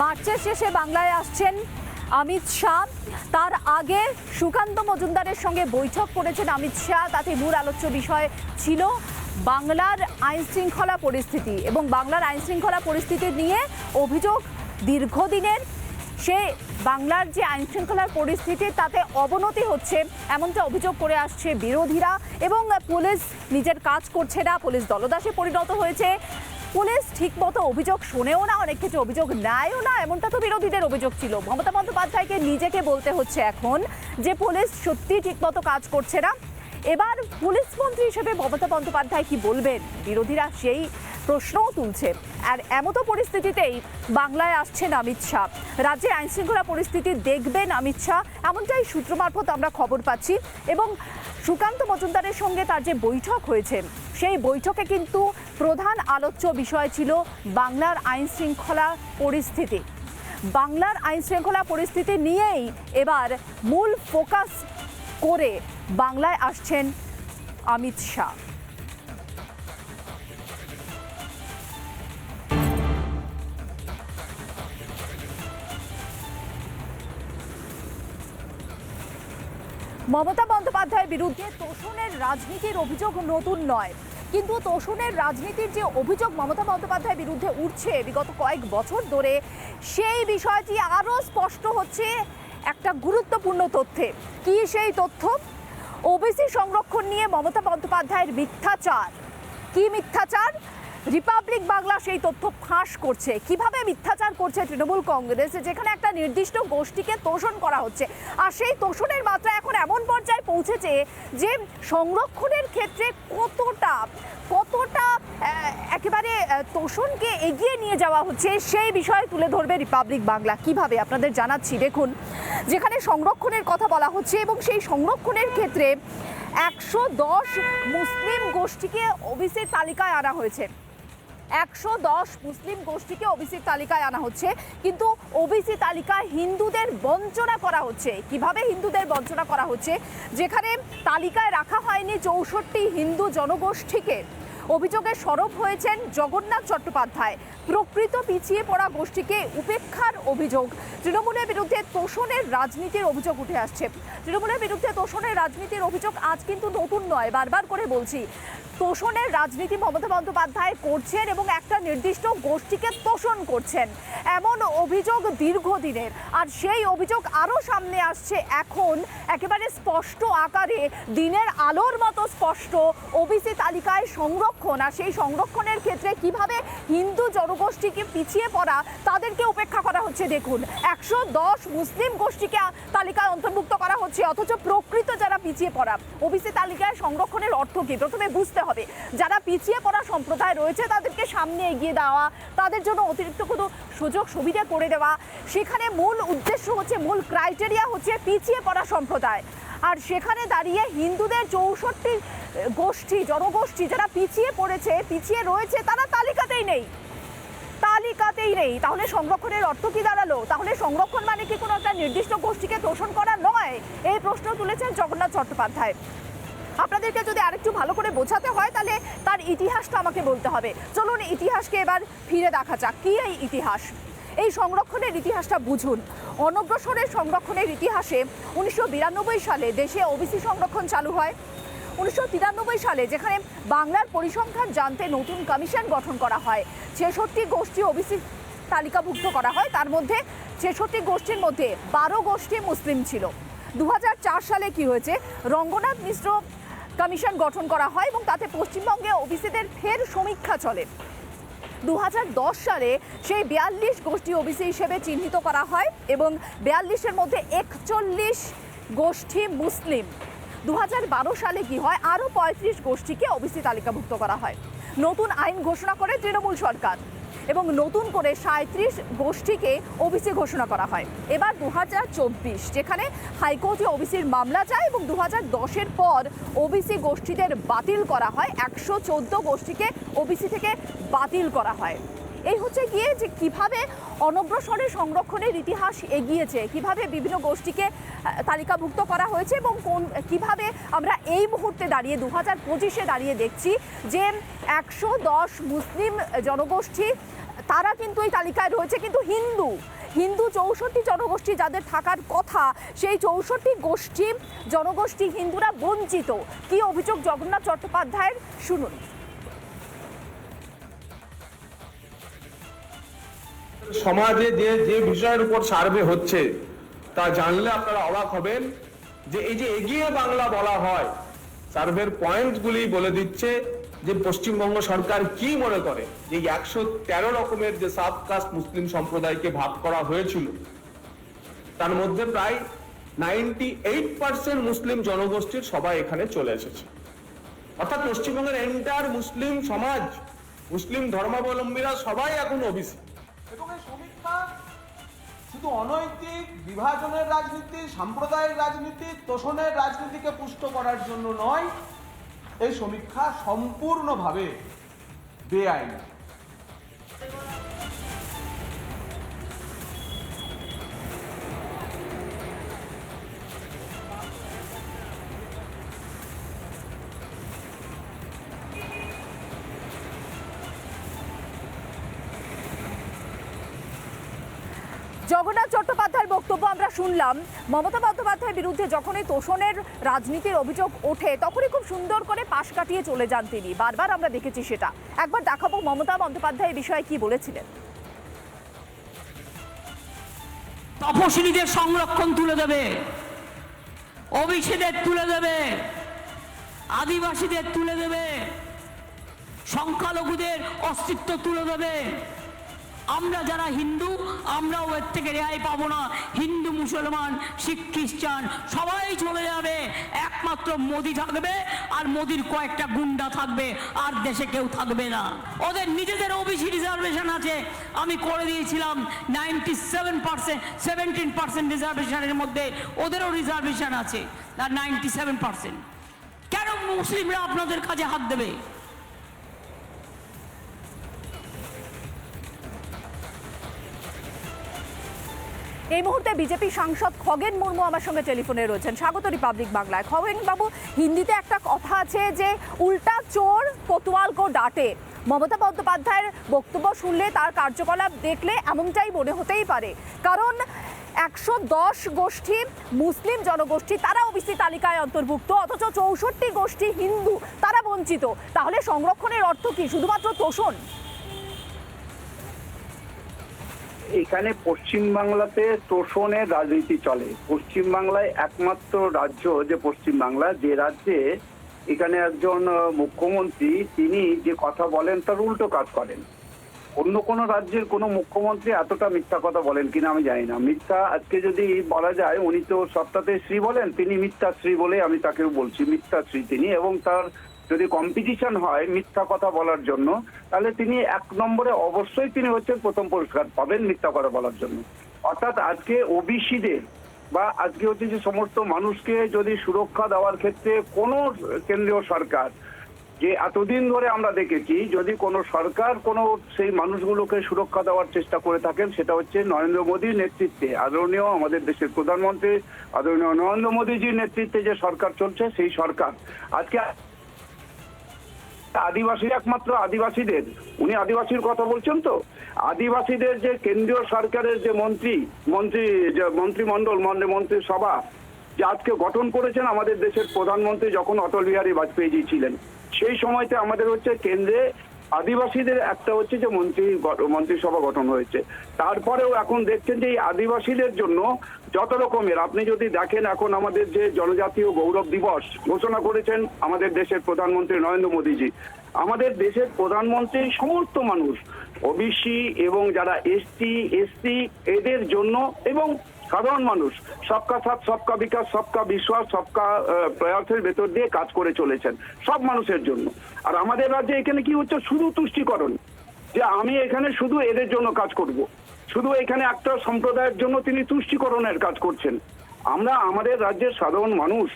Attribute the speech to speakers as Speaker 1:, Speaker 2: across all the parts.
Speaker 1: মার্চের শেষে বাংলায় আসছেন অমিত শাহ। তার আগে সুকান্ত মজুমদারের সঙ্গে বৈঠক করেছেন অমিত শাহ। তাতে মূল আলোচ্য বিষয় ছিল বাংলার আইন শৃঙ্খলা পরিস্থিতি এবং বাংলার আইন শৃঙ্খলা পরিস্থিতি নিয়ে অভিযোগ দীর্ঘদিনের। সে বাংলার যে আইন শৃঙ্খলার পরিস্থিতি, তাতে অবনতি হচ্ছে, এমনটা অভিযোগ করে আসছে বিরোধীরা এবং পুলিশ নিজের কাজ করছে না। পুলিশ দলদাসে পরিণত হয়েছে। পুলিশ ঠিকমতো অভিযোগ শোনেও না, অনেক ক্ষেত্রে অভিযোগ নেয়ও না, এমনটা তো বিরোধীদের অভিযোগ ছিল। মমতা বন্দ্যোপাধ্যায়কে নিজেকে বলতে হচ্ছে এখন যে পুলিশ সত্যি ঠিকমতো কাজ করছে না। এবার পুলিশ মন্ত্রী হিসেবে মমতা বন্দ্যোপাধ্যায় কি বলবেন? বিরোধীরা সেই প্রশ্নও তুলছে। আর এমতো পরিস্থিতিতেই বাংলায় আসছেন অমিত শাহ। রাজ্যে আইন শৃঙ্খলা পরিস্থিতি দেখবেন অমিত শাহ। এমনটাই সূত্র মারফত আমরা খবর পাচ্ছি এবং সুকান্ত মজুমদারের সঙ্গে তার যে বৈঠক হয়েছে, সেই বৈঠকে কিন্তু প্রধান আলোচ্য বিষয় ছিল বাংলার আইন শৃঙ্খলা পরিস্থিতি। বাংলার আইন শৃঙ্খলা পরিস্থিতি নিয়েই এবার মূল ফোকাস করে বাংলায় আসছেন অমিত শাহ। মমতা বন্দ্যোপাধ্যায়ের বিরুদ্ধে তোষণের রাজনীতির অভিযোগ নতুন নয়। কিন্তু তোষণের রাজনীতির যে অভিযোগ মমতা বন্দ্যোপাধ্যায়ের বিরুদ্ধে উঠছে বিগত কয়েক বছর ধরে, সেই বিষয়টি আরও স্পষ্ট হচ্ছে একটা গুরুত্বপূর্ণ তথ্যে। কি সেই তথ্য? ওবিসি সংরক্ষণ নিয়ে মমতা বন্দ্যোপাধ্যায়ের মিথ্যাচার। কি মিথ্যাচার? রিপাবলিক বাংলা সেই তথ্য ফাঁস করছে। কীভাবে মিথ্যাচার করছে তৃণমূল কংগ্রেস? যেখানে একটা নির্দিষ্ট গোষ্ঠীকে তোষণ করা হচ্ছে। আর সেই তোষণের মাত্রা এখন এমন পর্যায়ে পৌঁছেছে যে সংরক্ষণের ক্ষেত্রে কতটা কতটা একেবারে তোষণকে এগিয়ে নিয়ে যাওয়া হচ্ছে, সেই বিষয়ে তুলে ধরবে রিপাবলিক বাংলা। কীভাবে? আপনাদের জানাচ্ছি। দেখুন, যেখানে সংরক্ষণের কথা বলা হচ্ছে এবং সেই সংরক্ষণের ক্ষেত্রে একশো দশ মুসলিম গোষ্ঠীকে ওবিসির তালিকায় আনা হয়েছে। একশো দশ মুসলিম গোষ্ঠীকে ওবিসির তালিকায় আনা হচ্ছে। কিন্তু ওবিসি তালিকায় হিন্দুদের বঞ্চনা করা হচ্ছে। কীভাবে হিন্দুদের বঞ্চনা করা হচ্ছে? যেখানে তালিকায় রাখা হয়নি চৌষট্টি হিন্দু জনগোষ্ঠীকে। অভিযোগে সরব হয়েছেন জগন্নাথ চট্টোপাধ্যায়। প্রকৃত পিছিয়ে পড়া গোষ্ঠীকে উপেক্ষার অভিযোগ। তৃণমূলের বিরুদ্ধে তোষণের রাজনীতির অভিযোগ উঠে আসছে। তৃণমূলের বিরুদ্ধে তোষণের রাজনীতির অভিযোগ আজ কিন্তু নতুন নয়, বারবার করে বলছি। তোষণের রাজনীতি মমতা বন্দ্যোপাধ্যায় করছেন এবং একটা নির্দিষ্ট গোষ্ঠীকে তোষণ করছেন। এমন অভিযোগ দীর্ঘদিনের। আর সেই অভিযোগ আরও সামনে আসছে এখন, একেবারে স্পষ্ট আকারে, দিনের আলোর মতো স্পষ্ট। ওবিসি তালিকায় সংরক্ষণ আর সেই সংরক্ষণের ক্ষেত্রে কীভাবে হিন্দু জনগোষ্ঠীকে পিছিয়ে পড়া তাদেরকে উপেক্ষা করা হচ্ছে দেখুন। একশো দশ মুসলিম গোষ্ঠীকে তালিকায় অন্তর্ভুক্ত করা হচ্ছে, অথচ প্রকৃত যারা পিছিয়ে পড়া, ওবিসি তালিকায় সংরক্ষণের অর্থ কী? প্রথমে বুঝতে হবে, যারা পিছিয়ে পড়া সম্প্রদায় রয়েছে তাদেরকে সামনে এগিয়ে দেওয়া, তাদের জন্য অতিরিক্ত কোনো সুযোগ সুবিধা করে দেওয়া, সেখানে মূল উদ্দেশ্য হচ্ছে, মূল ক্রাইটেরিয়া হচ্ছে পিছিয়ে পড়া সম্প্রদায়। আর সেখানে দাঁড়িয়ে হিন্দুদের চৌষট্টি গোষ্ঠী, জনগোষ্ঠী যারা পিছিয়ে পড়েছে, পিছিয়ে রয়েছে, তারা তালিকাতেই নেই। তালিকাতেই নেই। তাহলে সংরক্ষণের অর্থ কি দাঁড়াল? তাহলে সংরক্ষণ মানে কি কোনো একটা নির্দিষ্ট গোষ্ঠীকে তোষণ করা নয়? এই প্রশ্ন তুলেছেন জগন্নাথ চট্টোপাধ্যায়। আপনাদেরকে যদি আরেকটু ভালো করে বোঝাতে হয়, তাহলে তার ইতিহাসটা আমাকে বলতে হবে। চলুন ইতিহাসকে এবার ফিরে দেখা যাক। কি এই ইতিহাস? এই সংরক্ষণের ইতিহাসটা বুঝুন। অনগ্রসরের সংরক্ষণের ইতিহাসে উনিশশো বিরানব্বই সালে দেশে ওবিসি সংরক্ষণ চালু হয়। উনিশশো তিরানব্বই সালে, যেখানে বাংলার পরিসংখ্যান জানতে নতুন কমিশন গঠন করা হয়। ছেষট্টি গোষ্ঠী ওবিসি তালিকাভুক্ত করা হয়। তার মধ্যে ছেষট্টি গোষ্ঠীর মধ্যে বারো গোষ্ঠী মুসলিম ছিল। দু হাজার চার সালে কি হয়েছে? রঙ্গনাথ মিশ্র কমিশন গঠন করা হয় এবং তাতে পশ্চিমবঙ্গে ওবিসিদের ফের সমীক্ষা চলে। দু হাজার দশ সালে সেই বিয়াল্লিশ গোষ্ঠী ওবিসি হিসেবে চিহ্নিত করা হয় এবং বিয়াল্লিশের মধ্যে একচল্লিশ গোষ্ঠী মুসলিম। দু হাজার বারো সালে কি হয়, আরও পঁয়ত্রিশ গোষ্ঠীকে ওবিসি তালিকাভুক্ত করা হয়। নতুন আইন ঘোষণা করে তৃণমূল সরকার এবং নতুন করে সাঁত্রিশ গোষ্ঠীকে ওবিসি ঘোষণা করা হয়। এবার দু হাজার চব্বিশ, যেখানে হাইকোর্টে ওবিসির মামলা যায় এবং দু হাজার দশের পর ওবিসি গোষ্ঠীদের বাতিল করা হয়। একশো চোদ্দ গোষ্ঠীকে ওবিসি থেকে বাতিল করা হয়। এই হচ্ছে গিয়ে যে কীভাবে অনগ্রসরে সংরক্ষণের ইতিহাস এগিয়েছে, কীভাবে বিভিন্ন গোষ্ঠীকে তালিকাভুক্ত করা হয়েছে এবং কোন, কীভাবে আমরা এই মুহূর্তে দাঁড়িয়ে দু হাজার পঁচিশে দাঁড়িয়ে দেখছি যে একশো দশ মুসলিম জনগোষ্ঠী, তারা কিন্তু এই তালিকায় রয়েছে। কিন্তু হিন্দু হিন্দু চৌষট্টি জনগোষ্ঠী যাদের থাকার কথা, সেই চৌষট্টি গোষ্ঠী, জনগোষ্ঠী হিন্দুরা বঞ্চিত। কি অভিযোগ জগন্নাথ চট্টোপাধ্যায়ের? শুনুন।
Speaker 2: সমাজে যে যে বিষয়ের উপর সার্ভে হচ্ছে, তা জানলে আপনারা অবাক হবেন যে এই যে এগিয়ে বাংলা বলা হয়, সার্ভের পয়েন্টগুলি বলে দিচ্ছে যে পশ্চিমবঙ্গ সরকার কি মনে করে? যে একশো তেরো রকমের যে সাবকাস্ট মুসলিম সম্প্রদায়কে ভাগ করা হয়েছিল, তার মধ্যে প্রায় নাইনটি এইট পার্সেন্ট মুসলিম জনগোষ্ঠীর সবাই এখানে চলে এসেছে। অর্থাৎ পশ্চিমবঙ্গের এন্টার মুসলিম সমাজ, মুসলিম ধর্মাবলম্বীরা সবাই এখন ওবিসি।
Speaker 3: শুধু অনৈতিক বিভাজনের রাজনীতি, সাম্প্রদায়িক রাজনীতি, তোষণের রাজনীতিকে পুষ্ট করার জন্য নয়, এই সমীক্ষা সম্পূর্ণভাবে বেআইনি।
Speaker 1: জগন্নাথ চট্টোপাধ্যায়ের বক্তব্য আমরা শুনলাম। মমতা বন্দ্যোপাধ্যায়ের বিরুদ্ধে যখনই তোষণের রাজনীতির অভিযোগ ওঠে, তখনই খুব সুন্দর করে পাশ কাটিয়ে চলে যান তিনি। বারবার আমরা দেখেছি সেটা। একবার দেখাবো মমতা বন্দ্যোপাধ্যায় বিষয়ে কি বলেছিলেন।
Speaker 4: তপশিলীদের সংরক্ষণ তুলে দেবে, অভিষেদের তুলে দেবে, আদিবাসীদের তুলে দেবে, সংখ্যালঘুদের অস্তিত্ব তুলে দেবে। আমরা যারা হিন্দু, আমরাও এর থেকে রেহাই পাবো না। হিন্দু, মুসলমান, শিখ, খ্রিস্টান, সবাই চলে যাবে। একমাত্র মোদি থাকবে আর মোদির কয়েকটা গুন্ডা থাকবে, আর দেশে কেউ থাকবে না। ওদের নিজেদের ওবিসি রিজার্ভেশন আছে। আমি করে দিয়েছিলাম ninety seven percent seventeen percent রিজার্ভেশনের মধ্যে ওদেরও রিজার্ভেশন আছে। আর নাইনটি সেভেন পার্সেন্ট কেন মুসলিমরা আপনাদের কাছে হাত দেবে?
Speaker 1: এই মুহূর্তে বিজেপি সাংসদ খগেন মুর্মু আমার সঙ্গে টেলিফোনে রয়েছেন। স্বাগত রিপাবলিক বাংলায় খগেন বাবু, হিন্দিতে একটা কথা আছে যে, উল্টা চোর কোতোয়াল কো ডাটে। মমতা বন্দ্যোপাধ্যায়ের বক্তব্য শুনলে, তার কার্যকলাপ দেখলে এমনটাই মনে হতেই পারে। কারণ একশো দশ গোষ্ঠী মুসলিম জনগোষ্ঠী, তারা ওবিসি তালিকায় অন্তর্ভুক্ত, অথচ চৌষট্টি গোষ্ঠী হিন্দু, তারা বঞ্চিত। তাহলে সংরক্ষণের অর্থ কি? শুধুমাত্র তোষণ?
Speaker 5: এখানে পশ্চিম বাংলাতে তোষণের রাজনীতি চলে। পশ্চিম বাংলায় একমাত্র রাজ্য যে পশ্চিম বাংলা যে রাজ্যে এখানে একজন মুখ্যমন্ত্রী, তিনি যে কথা বলেন তার উল্টো কাজ করেন। অন্য কোনো রাজ্যের কোনো মুখ্যমন্ত্রী এতটা মিথ্যা কথা বলেন কিনা আমি জানি না। মিথ্যা আজকে যদি বলা যায়, উনি তো সত্তাতে শ্রী বলেন, তিনি মিথ্যা শ্রী বলে আমি তাকেও বলছি, মিথ্যা শ্রী তিনি এবং তার যদি কম্পিটিশন হয় মিথ্যা কথা বলার জন্য, তাহলে তিনি এক নম্বরে অবশ্যই তিনি হচ্ছেন প্রথম পুরস্কার পাবেন মিথ্যা কথা বলার জন্য। অর্থাৎ আজকে ওবিসিদের বা আজকে হচ্ছে যে সমস্ত মানুষকে যদি সুরক্ষা দেওয়ার ক্ষেত্রে কোনো কেন্দ্রীয় সরকার যে এতদিন ধরে আমরা দেখেছি, যদি কোনো সরকার কোনো সেই মানুষগুলোকে সুরক্ষা দেওয়ার চেষ্টা করে থাকেন, সেটা হচ্ছে নরেন্দ্র মোদীর নেতৃত্বে। আদরণীয় আমাদের দেশের প্রধানমন্ত্রী, আদরণীয় নরেন্দ্র মোদীজির নেতৃত্বে যে সরকার চলছে, সেই সরকার। আজকে আদিবাসী একমাত্র আদিবাসীদের, উনি আদিবাসীর কথা বলছেন তো? আদিবাসীদের যে কেন্দ্রীয় সরকারের যে মন্ত্রী মন্ত্রী, যে মন্ত্রিমণ্ডল, মন্ত্রী সভা, যে আজকে গঠন করেছেন আমাদের দেশের প্রধানমন্ত্রী যখন অটল বিহারী বাজপেয়ীজি ছিলেন। সেই সময়তে আমাদের হচ্ছে কেন্দ্রে আদিবাসীদের একটা হচ্ছে যে মন্ত্রী মন্ত্রিসভা গঠন হয়েছে। তারপরেও এখন দেখছেন যে এই আদিবাসীদের জন্য যত রকমের, আপনি যদি দেখেন এখন আমাদের যে জনজাতীয় গৌরব দিবস ঘোষণা করেছেন আমাদের দেশের প্রধানমন্ত্রী নরেন্দ্র মোদীজি, আমাদের দেশের প্রধানমন্ত্রী সমস্ত মানুষ, ওবিসি এবং যারা এসটি, এসসি, এদের জন্য এবং সাধারণ মানুষ। সবকা সাথ, সবকা বিকাশ, সবকা বিশ্বাস, সবকা প্রয়াসের ভেতর দিয়ে কাজ করে চলেছেন সব মানুষের জন্য। আর আমাদের রাজ্যে এখানে কি হচ্ছে? শুধু তুষ্টিকরণ। যে আমি এখানে শুধু এদের জন্য কাজ করব। শুধু এখানে একটা সম্প্রদায়ের জন্য তিনি তুষ্টিকরণের কাজ করছেন। আমরা আমাদের রাজ্যের সাধারণ মানুষ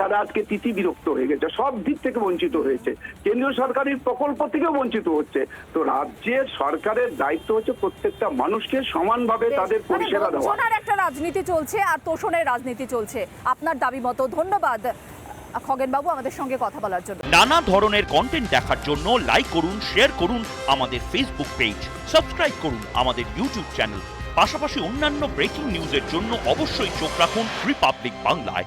Speaker 5: তারা আজকে তিথি বিরক্ত হয়ে গেছে সব দিক থেকে বঞ্চিত হয়েছে। কেন্দ্রীয় সরকারের প্রকল্প থেকেও বঞ্চিত হচ্ছে। তো রাজ্যের সরকারের দায়িত্ব হচ্ছে প্রত্যেকটা মানুষকে সমানভাবে তাদের
Speaker 1: মানে
Speaker 5: পরিষেবা দেওয়া।
Speaker 1: একটা রাজনীতি চলছে আর তোষণের রাজনীতি চলছে। আপনার দাবি মতো ধন্যবাদ। খগেনবাবু আমাদের সঙ্গে কথা বলার জন্য।
Speaker 6: নানা ধরনের কন্টেন্ট দেখার জন্য লাইক করুন শেয়ার করুন আমাদের ফেসবুক পেজ সাবস্ক্রাইব করুন আমাদের ইউটিউব চ্যানেল পাশাপাশি অন্যান্য ব্রেকিং নিউজের জন্য অবশ্যই চোখ রাখুন রিপাবলিক বাংলায়